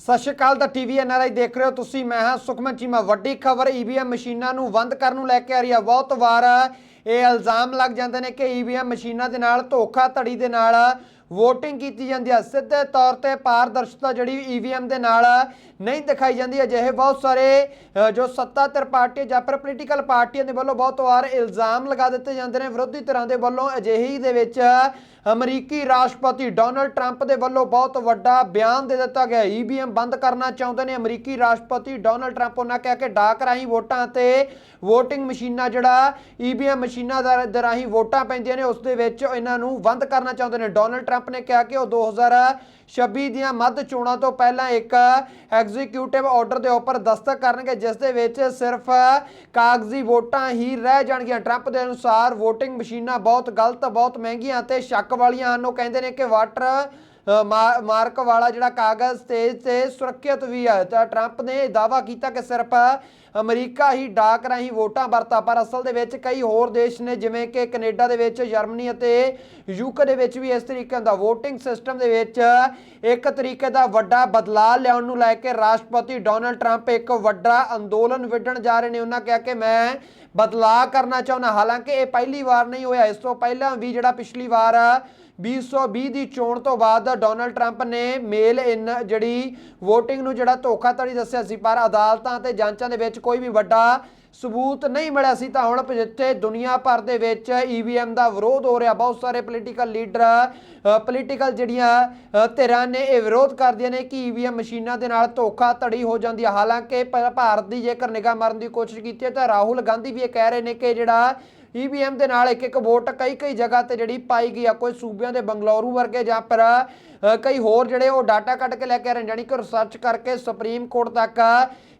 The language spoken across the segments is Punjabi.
ਸਤਿ ਸ਼੍ਰੀ ਅਕਾਲ ਦਾ ਟੀਵੀ ਐਨਆਰਆਈ ਦੇਖ ਰਹੇ ਹੋ ਤੁਸੀਂ। ਮੈਂ ਹਾਂ ਸੁਖਮਨ ਚੀਮਾ ਵੱਡੀ ਖਬਰ ਈਵੀਐਮ ਮਸ਼ੀਨਾਂ ਨੂੰ ਬੰਦ ਕਰਨ ਨੂੰ ਲੈ ਕੇ ਆ ਰਹੀ ਹੈ ਬਹੁਤ ਵਾਰ ਇਹ ਇਲਜ਼ਾਮ ਲੱਗ ਜਾਂਦੇ ਨੇ ਕਿ ਈਵੀਐਮ ਮਸ਼ੀਨਾਂ ਦੇ ਨਾਲ ਧੋਖਾ ਧੜੀ ਦੇ ਨਾਲ ਵੋਟਿੰਗ ਕੀਤੀ ਜਾਂਦੀ ਹੈ ਸਿੱਧੇ ਤੌਰ ਤੇ ਪਾਰਦਰਸ਼ਤਾ ਜਿਹੜੀ ਈਵੀਐਮ ਦੇ ਨਾਲ ਨਹੀਂ ਦਿਖਾਈ ਜਾਂਦੀ। ਅਜਿਹੇ ਬਹੁਤ ਸਾਰੇ ਜੋ ਸੱਤਾ ਧਿਰ ਪਾਰਟੀ ਜਾਂ ਫਿਰ ਪੋਲੀਟੀਕਲ ਪਾਰਟੀਆਂ ਦੇ ਵੱਲੋਂ ਬਹੁਤ ਵਾਰ ਇਲਜ਼ਾਮ ਲਗਾ ਦਿੱਤੇ ਜਾਂਦੇ ਨੇ। ਵਿਰੋਧੀ ਧਿਰਾਂ ਦੇ ਵੱਲੋਂ ਅਜਿਹੀ ਦੇ ਵਿੱਚ ਅਮਰੀਕੀ ਰਾਸ਼ਟਰਪਤੀ ਡੋਨਲਡ ਟਰੰਪ ਦੇ ਵੱਲੋਂ ਬਹੁਤ ਵੱਡਾ ਬਿਆਨ ਦੇ ਦਿੱਤਾ ਗਿਆ। ਈਵੀਐਮ ਬੰਦ ਕਰਨਾ ਚਾਹੁੰਦੇ ਨੇ। ਅਮਰੀਕੀ ਰਾਸ਼ਟਰਪਤੀ ਡੋਨਲਡ ਟਰੰਪ ਉਹਨਾਂ ਕਿਹਾ ਕਿ ਡਾਕ ਰਾਹੀਂ ਵੋਟਾਂ ਤੇ VOTING ਮਸ਼ੀਨਾਂ, ਜਿਹੜਾ ਈਵੀਐਮ ਮਸ਼ੀਨਾਂ ਦਾ ਦੇ ਰਾਹੀਂ ਵੋਟਾਂ ਪੈਂਦੀਆਂ ਨੇ, ਉਸ ਦੇ ਵਿੱਚ ਇਹਨਾਂ ਨੂੰ ਬੰਦ ਕਰਨਾ ਚਾਹੁੰਦੇ ਨੇ। ਡੋਨਲਡ ਟਰੰਪ ਨੇ ਕਿਹਾ ਕਿ ਉਹ 2026 ਦੀਆਂ ਮੱਧ ਚੋਣਾਂ ਤੋਂ ਪਹਿਲਾਂ ਇੱਕ ਐਗਜ਼ੀਕਿਊਟਿਵ ਆਰਡਰ ਦੇ ਉੱਪਰ ਦਸਤਕ ਕਰਨਗੇ, ਜਿਸ ਦੇ ਵਿੱਚ ਸਿਰਫ ਕਾਗਜ਼ੀ ਵੋਟਾਂ ਹੀ ਰਹਿ ਜਾਣਗੀਆਂ। ਟਰੰਪ ਦੇ ਅਨੁਸਾਰ VOTING ਮਸ਼ੀਨਾਂ ਬਹੁਤ ਗਲਤ, ਬਹੁਤ ਮਹਿੰਗੀਆਂ ਅਤੇ ਸ਼ੱਕ ਵਾਲੀਆਂ ਹਨ। ਉਹ ਕਹਿੰਦੇ ਨੇ ਕਿ ਵਾਟਰ ਮਾਰਕ ਵਾਲਾ ਜਿਹੜਾ ਕਾਗਜ਼ ਤੇਜ਼ ਤੇ ਸੁਰੱਖਿਅਤ ਵੀ ਹੈ ਤਾਂ ਟਰੰਪ ਨੇ ਇਹ ਦਾਅਵਾ ਕੀਤਾ ਕਿ ਸਿਰਫ ਅਮਰੀਕਾ ਹੀ ਡਾਕ ਰਾਹੀਂ ਵੋਟਾਂ ਵਰਤਾ, ਪਰ ਅਸਲ ਦੇ ਵਿੱਚ ਕਈ ਹੋਰ ਦੇਸ਼ ਨੇ, ਜਿਵੇਂ ਕਿ ਕੈਨੇਡਾ ਦੇ ਵਿੱਚ, ਜਰਮਨੀ ਅਤੇ ਯੂਕੇ ਦੇ ਵਿੱਚ ਵੀ ਇਸ ਤਰੀਕੇ ਦਾ VOTING ਸਿਸਟਮ ਦੇ ਵਿੱਚ ਇੱਕ ਤਰੀਕੇ ਦਾ ਵੱਡਾ ਬਦਲਾਅ ਲਿਆਉਣ ਨੂੰ ਲੈ ਕੇ ਰਾਸ਼ਟਰਪਤੀ ਡੋਨਲਡ ਟਰੰਪ ਇੱਕ ਵੱਡਾ ਅੰਦੋਲਨ ਵਿੱਢਣ ਜਾ ਰਹੇ ਨੇ। ਉਹਨਾਂ ਕਿਹਾ ਕਿ ਮੈਂ ਬਦਲਾਅ ਕਰਨਾ ਚਾਹੁੰਦਾ, ਹਾਲਾਂਕਿ ਇਹ ਪਹਿਲੀ ਵਾਰ ਨਹੀਂ ਹੋਇਆ। ਇਸ ਤੋਂ ਪਹਿਲਾਂ ਵੀ ਜਿਹੜਾ ਪਿਛਲੀ ਵਾਰ 2020 ਦੀ ਚੋਣ ਤੋਂ ਬਾਅਦ ਡੋਨਲਡ ਟਰੰਪ ਨੇ ਮੇਲ ਇਨ ਜਿਹੜੀ ਵੋਟਿੰਗ ਨੂੰ ਜਿਹੜਾ ਧੋਖਾਧੜੀ ਦੱਸਿਆ ਸੀ, ਪਰ ਅਦਾਲਤਾਂ ਤੇ ਜਾਂਚਾਂ ਦੇ ਵਿੱਚ ਕੋਈ ਵੀ ਵੱਡਾ ਸਬੂਤ ਨਹੀਂ ਮਿਲਿਆ ਸੀ, ਤਾਂ ਹੁਣ ਜਿੱਥੇ ਦੁਨੀਆ ਭਰ ਦੇ ਵਿੱਚ ਈਵੀਐਮ ਦਾ ਵਿਰੋਧ ਹੋ ਰਿਹਾ, ਬਹੁਤ ਸਾਰੇ ਪੋਲੀਟੀਕਲ ਲੀਡਰ ਪੋਲੀਟੀਕਲ ਜਿਹੜੀਆਂ ਧਿਰਾਂ ਨੇ ਇਹ ਵਿਰੋਧ ਕਰਦੀਆਂ ਨੇ ਕਿ ਈਵੀਐਮ ਮਸ਼ੀਨਾਂ ਦੇ ਨਾਲ ਧੋਖਾਧੜੀ ਹੋ ਜਾਂਦੀ ਹੈ ਹਾਲਾਂਕਿ ਭ- ਭਾਰਤ ਦੀ ਜੇਕਰ ਨਿਗਾਹ ਮਾਰਨ ਦੀ ਕੋਸ਼ਿਸ਼ ਕੀਤੀ ਹੈ, ਤਾਂ ਰਾਹੁਲ ਗਾਂਧੀ ਵੀ ਇਹ ਕਹਿ ਰਹੇ ਨੇ ਕਿ ਜਿਹੜਾ ਈਵੀਐਮ ਦੇ ਨਾਲ ਇੱਕ ਇੱਕ ਵੋਟ ਕਈ ਕਈ ਜਗ੍ਹਾ ਤੇ ਜਿਹੜੀ ਪਾਈ ਗਈ ਆ, ਕੋਈ ਸੂਬਿਆਂ ਦੇ ਬੰਗਲੌਰੂ ਵਰਗੇ ਜਾਂ ਪਰ ਕਈ ਹੋਰ ਜਿਹੜੇ ਉਹ ਡਾਟਾ ਕੱਢ ਕੇ ਲੈ ਕੇ ਆ ਰਹੇ ਨੇ, ਜਾਣੀ ਕਿ ਰਿਸਰਚ ਕਰਕੇ ਸੁਪਰੀਮ ਕੋਰਟ ਤੱਕ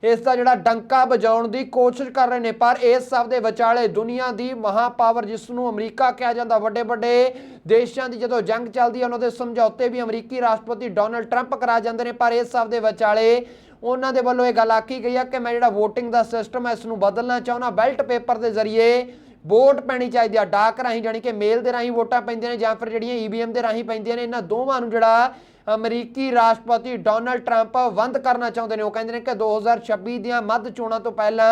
ਇਸ ਦਾ ਜਿਹੜਾ ਡੰਕਾ ਵਜਾਉਣ ਦੀ ਕੋਸ਼ਿਸ਼ ਕਰ ਰਹੇ ਨੇ, ਪਰ ਇਸ ਸਭ ਦੇ ਵਿਚਾਲੇ ਦੁਨੀਆ ਦੀ ਮਹਾਪਾਵਰ ਜਿਸ ਨੂੰ ਅਮਰੀਕਾ ਕਿਹਾ ਜਾਂਦਾ ਵੱਡੇ ਵੱਡੇ ਦੇਸ਼ਾਂ ਦੀ ਜਦੋਂ ਜੰਗ ਚੱਲਦੀ ਹੈ ਉਹਨਾਂ ਦੇ ਸਮਝੌਤੇ ਵੀ ਅਮਰੀਕੀ ਰਾਸ਼ਟਰਪਤੀ ਡੋਨਲਡ ਟਰੰਪ ਕਰਾ ਜਾਂਦੇ ਨੇ, ਪਰ ਇਸ ਸਭ ਦੇ ਵਿਚਾਲੇ ਉਹਨਾਂ ਦੇ ਵੱਲੋਂ ਇਹ ਗੱਲ ਆਖੀ ਗਈ ਹੈ ਕਿ ਮੈਂ ਜਿਹੜਾ VOTING ਦਾ ਸਿਸਟਮ ਹੈ ਇਸ ਨੂੰ ਬਦਲਣਾ ਚਾਹੁੰਦਾ ਬੈਲਟ ਪੇਪਰ ਦੇ ਜ਼ਰੀਏ ਵੋਟ ਪੈਣੀ ਚਾਹੀਦੀ ਆ, ਡਾਕ ਰਾਹੀਂ ਜਾਣੀ ਕਿ ਮੇਲ ਦੇ ਰਾਹੀਂ ਵੋਟਾਂ ਪੈਂਦੀਆਂ ਨੇ ਜਾਂ ਫਿਰ ਜਿਹੜੀਆਂ ਈਵੀਐਮ ਦੇ ਰਾਹੀਂ ਪੈਂਦੀਆਂ ਨੇ, ਇਹਨਾਂ ਦੋਵਾਂ ਨੂੰ ਜਿਹੜਾ ਅਮਰੀਕੀ ਰਾਸ਼ਟਰਪਤੀ ਡੋਨਲਡ ਟਰੰਪ ਬੰਦ ਕਰਨਾ ਚਾਹੁੰਦੇ ਨੇ। ਉਹ ਕਹਿੰਦੇ ਨੇ ਕਿ 2026 ਦੀਆਂ ਮੱਧ ਚੋਣਾਂ ਤੋਂ ਪਹਿਲਾਂ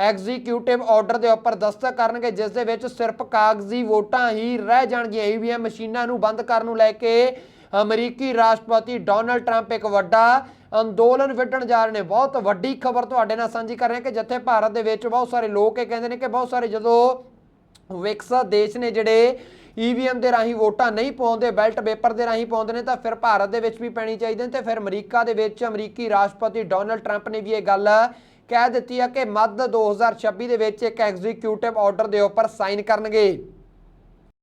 ਐਗਜ਼ੀਕਿਊਟਿਵ ਆਰਡਰ ਦੇ ਉੱਪਰ ਦਸਤਕ ਕਰਨਗੇ, ਜਿਸ ਦੇ ਵਿੱਚ ਸਿਰਫ ਕਾਗਜ਼ੀ ਵੋਟਾਂ ਹੀ ਰਹਿ ਜਾਣਗੀਆਂ। ਈਵੀਐਮ ਮਸ਼ੀਨਾਂ ਨੂੰ ਬੰਦ ਕਰਨ ਨੂੰ ਲੈ ਕੇ ਅਮਰੀਕੀ ਰਾਸ਼ਟਰਪਤੀ ਡੋਨਲਡ ਟਰੰਪ ਇੱਕ ਵੱਡਾ ਅੰਦੋਲਨ ਵਿੱਢਣ ਜਾ ਰਹੇ ਨੇ। ਬਹੁਤ ਵੱਡੀ ਖਬਰ ਤੁਹਾਡੇ ਨਾਲ ਸਾਂਝੀ ਕਰ ਰਹੇ ਹਾਂ ਕਿ ਜਿੱਥੇ ਭਾਰਤ ਦੇ ਵਿੱਚ ਬਹੁਤ ਸਾਰੇ ਲੋਕ ਇਹ ਕਹਿੰਦੇ ਨੇ ਕਿ ਬਹੁਤ ਸਾਰੇ ਜਦੋਂ ਵਿਕਸਤ ਦੇਸ਼ ਨੇ ਜਿਹੜੇ ਈਵੀਐਮ ਦੇ ਰਾਹੀਂ ਵੋਟਾਂ ਨਹੀਂ ਪਾਉਂਦੇ, ਬੈਲਟ ਪੇਪਰ ਦੇ ਰਾਹੀਂ ਪਾਉਂਦੇ ਨੇ, ਤਾਂ ਫਿਰ ਭਾਰਤ ਦੇ ਵਿੱਚ ਵੀ ਪੈਣੀ ਚਾਹੀਦੀ ਨੇ ਤੇ ਫਿਰ ਅਮਰੀਕਾ ਦੇ ਵਿੱਚ ਅਮਰੀਕੀ ਰਾਸ਼ਟਰਪਤੀ ਡੋਨਲਡ ਟਰੰਪ ਨੇ ਵੀ ਇਹ ਗੱਲ ਕਹਿ ਦਿੱਤੀ ਹੈ ਕਿ ਮੱਧ 2026 ਦੇ ਵਿੱਚ ਇੱਕ ਐਗਜ਼ੀਕਿਊਟਿਵ ਆਰਡਰ ਦੇ ਉੱਪਰ ਸਾਈਨ ਕਰਨਗੇ।